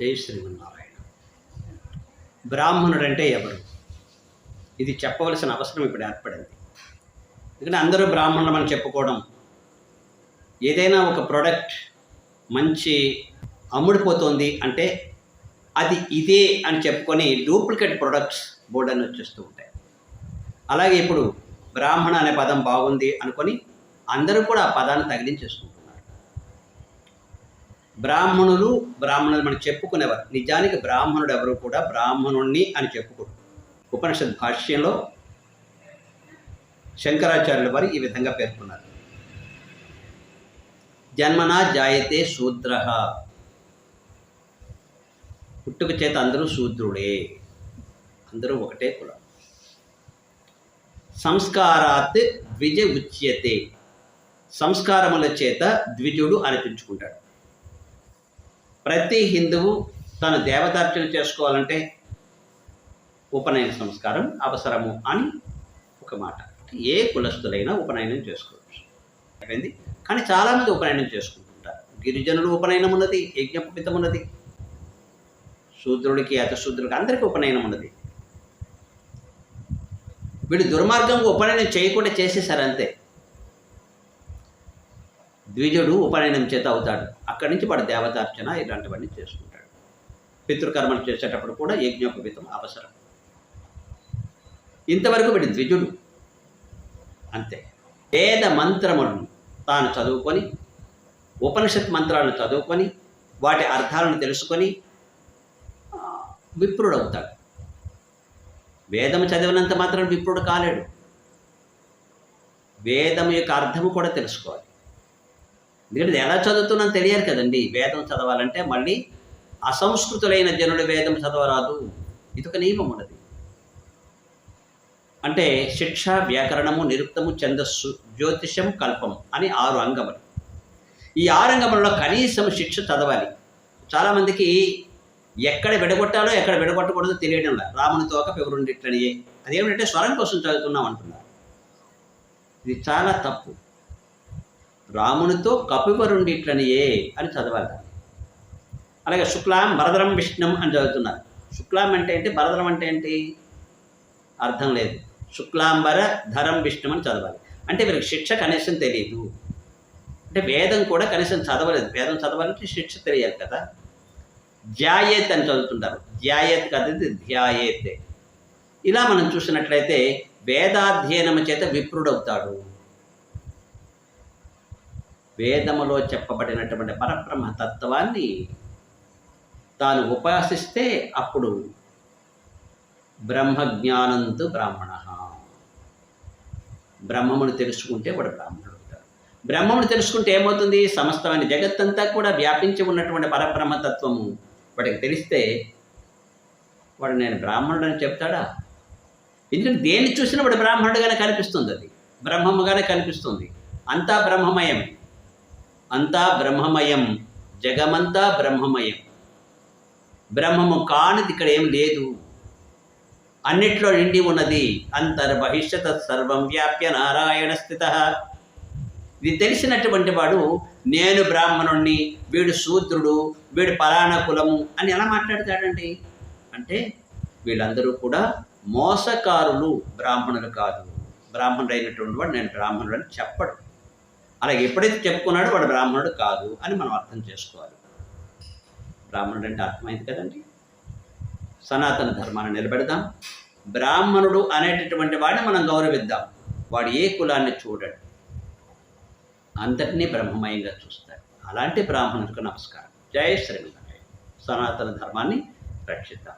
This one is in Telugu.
జై శ్రీమన్నారాయణ బ్రాహ్మణుడు అంటే ఎవరు? ఇది చెప్పవలసిన అవసరం ఇప్పుడు ఏర్పడింది. ఎందుకంటే అందరూ బ్రాహ్మణులు మనం చెప్పుకోవడం ఏదైనా ఒక ప్రోడక్ట్ మంచి అమ్ముడిపోతుంది అంటే అది ఇదే అని చెప్పుకొని డూప్లికేట్ ప్రొడక్ట్స్ బోర్డు అని వచ్చేస్తూ ఉంటాయి. అలాగే ఇప్పుడు బ్రాహ్మణ అనే పదం బాగుంది అనుకొని అందరూ కూడా ఆ పదాన్ని తగిలించేసుకుంటారు బ్రాహ్మణులు బ్రాహ్మణులు మనం చెప్పుకునేవారు. నిజానికి బ్రాహ్మణుడు ఎవరు కూడా బ్రాహ్మణుణ్ణి అని చెప్పుకోడు. ఉపనిషత్ భాష్యంలో శంకరాచార్యుల వారు ఈ విధంగా పేర్కొన్నారు. జన్మనా జాయతే శూద్ర. పుట్టుక చేత అందరూ శూద్రుడే. అందరూ ఒకటే కులం. సంస్కారాత్ ద్విజ ఉచ్యతే. సంస్కారముల చేత ద్విజుడు అనిపించుకుంటాడు ప్రతి హిందువు తను దేవతార్చన చేసుకోవాలంటే ఉపనయన సంస్కారం అవసరము అని ఒక మాట. ఏ కులస్తులైనా ఉపనయనం చేసుకోవచ్చు. అయిపోయింది? కానీ చాలామంది ఉపనయనం చేసుకుంటుంటారు. గిరిజనులు ఉపనయనం ఉన్నది యజ్ఞపపితం ఉన్నది శూద్రుడికి అతశూద్రుడికి అందరికీ ఉపనయనం ఉన్నది. వీడు దుర్మార్గంగా ఉపనయనం చేయకుండా చేసేసారు అంతే ద్విజుడు ఉపనయనం చేత అవుతాడు. అక్కడి నుంచి వాడు దేవతార్చన ఇలాంటివన్నీ చేసుకుంటాడు. పితృకర్మలు చేసేటప్పుడు కూడా యజ్ఞోపవితం అవసరం. ఇంతవరకు వీడు ద్విజుడు. అంతే. వేద మంత్రములను తాను చదువుకొని ఉపనిషత్ మంత్రాలను చదువుకొని వాటి అర్థాలను తెలుసుకొని విప్రుడవుతాడు. వేదము చదివినంత మాత్రం విప్రుడు కాలేడు. వేదం యొక్క అర్థము కూడా తెలుసుకోవాలి. ఎందుకంటే ఎలా చదువుతున్నాను తెలియాలి కదండి. వేదం చదవాలంటే మళ్ళీ అసంస్కృతులైన జనుడు వేదం చదవరాదు. ఇది ఒక నియమం ఉన్నది. అంటే శిక్ష వ్యాకరణము నిరుక్తము ఛందస్సు జ్యోతిషం కల్పం అని ఆరు అంగములు. ఈ ఆరు అంగములలో కనీసం శిక్ష చదవాలి. చాలామందికి ఎక్కడ విడగొట్టాలో ఎక్కడ విడగొట్టకూడదో తెలియడం లేదు. రాముని తోక పెవరుండిట్లనియే. అదేమిటంటే స్వరం కోసం చదువుతున్నాం అంటున్నారు. ఇది చాలా తప్పు. రామునితో కపివరుండిట్లనియే అని చదవాలి. అలాగే శుక్లాం భరదరం విష్ణం అని చదువుతున్నారు. శుక్లాం అంటే ఏంటి? భరదరం అంటే ఏంటి? అర్థం లేదు. శుక్లాంబర ధరం విష్ణుం అని చదవాలి. అంటే వీరికి శిక్ష కనీసం తెలియదు అంటే వేదం కూడా కనీసం చదవలేదు. వేదం చదవాలంటే శిక్ష తెలియాలి కదా. ధ్యాయేత్ అని చదువుతుంటారు. ధ్యాయేత్ కదా ఇది ధ్యాయేత్. ఇలా మనం చూసినట్లయితే వేదాధ్యయనం చేత విప్రుడవుతాడు. వేదములో చెప్పబడినటువంటి పరబ్రహ్మ తత్వాన్ని తాను ఉపాసిస్తే అప్పుడు బ్రహ్మజ్ఞానంతో బ్రాహ్మణ. బ్రహ్మమును తెలుసుకుంటే వాడు బ్రాహ్మణుడు అవుతాడు. బ్రహ్మమును తెలుసుకుంటే ఏమవుతుంది? సమస్తమైన జగత్తంతా కూడా వ్యాపించి ఉన్నటువంటి పరబ్రహ్మతత్వము వాడికి తెలిస్తే వాడు నేను బ్రాహ్మణుడు అని చెప్తాడా? ఎందుకంటే దేన్ని చూసినా వాడు బ్రాహ్మణుడుగానే కనిపిస్తుంది అది. బ్రహ్మముగానే కనిపిస్తుంది. అంతా బ్రహ్మమయం. అంతా బ్రహ్మమయం జగమంతా బ్రహ్మమయం. బ్రహ్మము కానిది ఇక్కడ ఏం లేదు. అన్నిట్లో నిండి ఉన్నది అంతర్బహిష్యత సర్వం వ్యాప్య నారాయణ స్థిత. ఇది తెలిసినటువంటి వాడు నేను బ్రాహ్మణుణ్ణి వీడు శూద్రుడు వీడు పలానా కులము అని ఎలా మాట్లాడతాడండి? అంటే వీళ్ళందరూ కూడా మోసకారులు బ్రాహ్మణులు కాదు. బ్రాహ్మణుడు అయినటువంటి వాడు నేను బ్రాహ్మణుడు అని చెప్పడు. అలాగే ఎప్పుడైతే చెప్పుకున్నాడో వాడు బ్రాహ్మణుడు కాదు అని మనం అర్థం చేసుకోవాలి. బ్రాహ్మణుడు అంటే అర్థమైంది కదండి? సనాతన ధర్మాన్ని నిలబెడదాం. బ్రాహ్మణుడు అనేటటువంటి వాడిని మనం గౌరవిద్దాం. వాడు ఏ కులాన్ని చూడండి. అందరినీ బ్రహ్మమయంగా చూస్తాడు. అలాంటి బ్రాహ్మణుడికి నమస్కారం. జయ శ్రీ సనాతన ధర్మాన్ని రక్షిద్దాం.